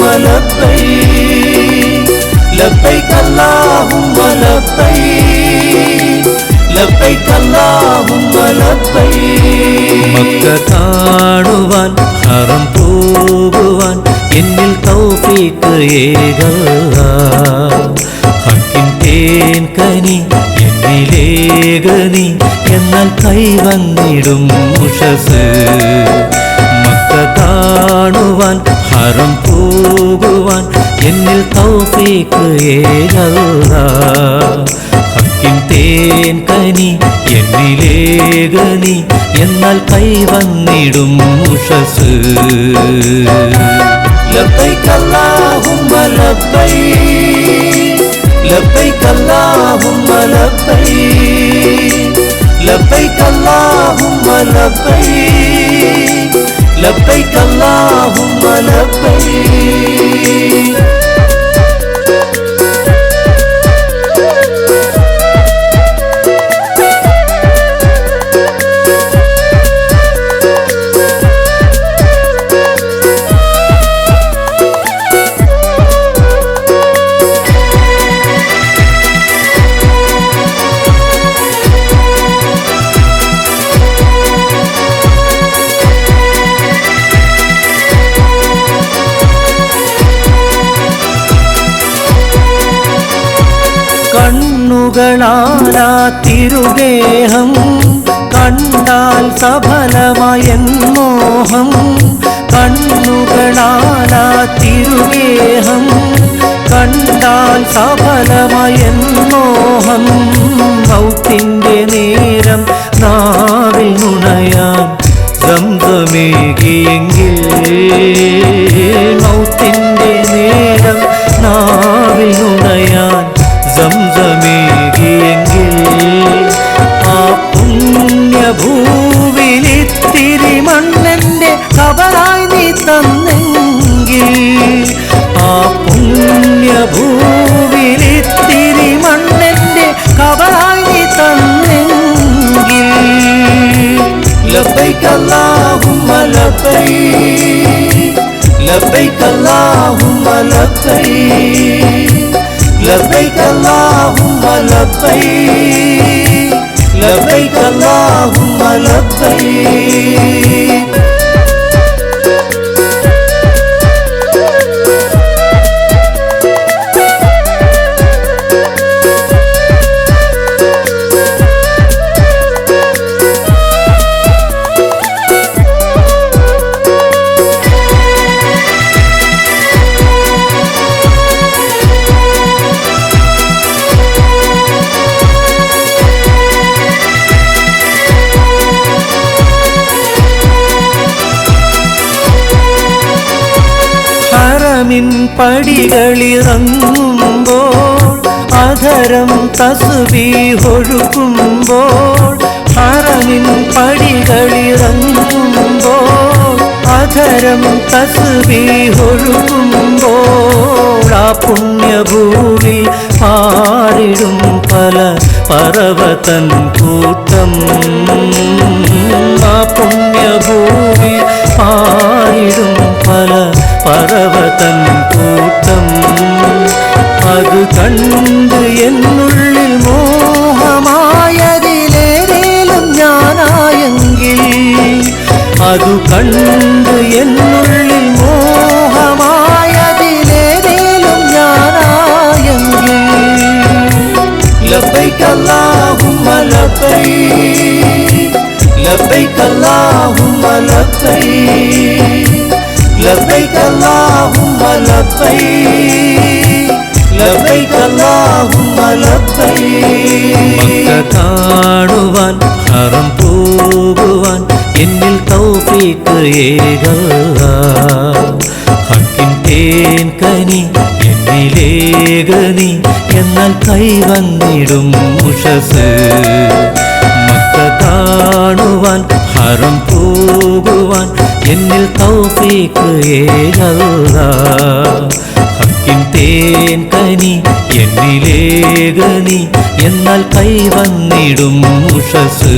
லப்பை லப்பை கல்லாகும் லப்பை லப்பை கல்லாகும் லப்பை. மக்க காணுவான் அறம் போகுவான் என்னில் தௌபீக்கு ஏகல்லா. ഹക്കിൻ തേൻ കനി എന്നിലേകനി എന്നാൽ കൈവന്നിടും ഉഷസ് കാണുവാൻ ഹറം പോകുവാൻ എന്നിൽ തൗഫീക്ക് ഏകല്ല ഹക്കിൻ തേൻ കനി എന്നിലേകനി എന്നാൽ കൈവന്നിടും ഉഷസ് لبيك اللهم لبيك لبيك اللهم لبيك لبيك اللهم لبيك കണ്ണുകളാലാ തിരുദേഹം കണ്ടാൽ സഫലമായ മോഹം. കണ്ണുകളാലാ തിരുദേഹം കണ്ടാൽ സഫലമായ മോഹം. മൗത്തിന്റെ നേരം നാവിൽ നുണയാൻ സംഗമേകിയെങ്കിൽ. മൗത്തിന്റെ لبيك لبيك اللهم لبيك لبيك اللهم لبيك لبيك اللهم لبيك ഹറമിൻ പടികളിറങ്ങുമ്പോൾ അധരം തസുബീഹൊഴുകുമ്പോൾ ഹറമിൻ പടികളിറങ്ങുമ്പോൾ അധരം തസുബീഹൊഴുകുമ്പോൾ ആ പുണ്യഭൂമി പാറിടും പല പർവതൻ കൂട്ടം. ആ പുണ്യഭൂമി പാറിടും പല பரவதன் கூட்டம். அது கண்டு என்னுள்ளில் மோகமாயதிலேரேலும் ஞானாயங்கில். அது கண்டு என்னுள்ளில் மோகமாயதிலேரேலும் ஞானாயங்கில். லப்பை கல்லாகும் லப்பை லப்பை கல்லாகும் லப்பை لبيك اللهم لبيك لبيك اللهم لبيك മക്ക കാണുവാൻ ഹറം പോകുവാൻ എന്നിൽ തൗഫീക്ക് ഏകല്ല ഹക്കിൻ തേൻ കനി എന്നിലേകനി എന്നാൽ കൈവന്നിടും ഉഷസ് മക്ക കാണുവാൻ ഹറം പോകുവാൻ എന്നിൽ തൗഫീക്ക് ഏകല്ല ഹക്കിൻ തേൻ കനി എന്നിലേകനി എന്നാൽ കൈവന്നിടും ഉഷസ്.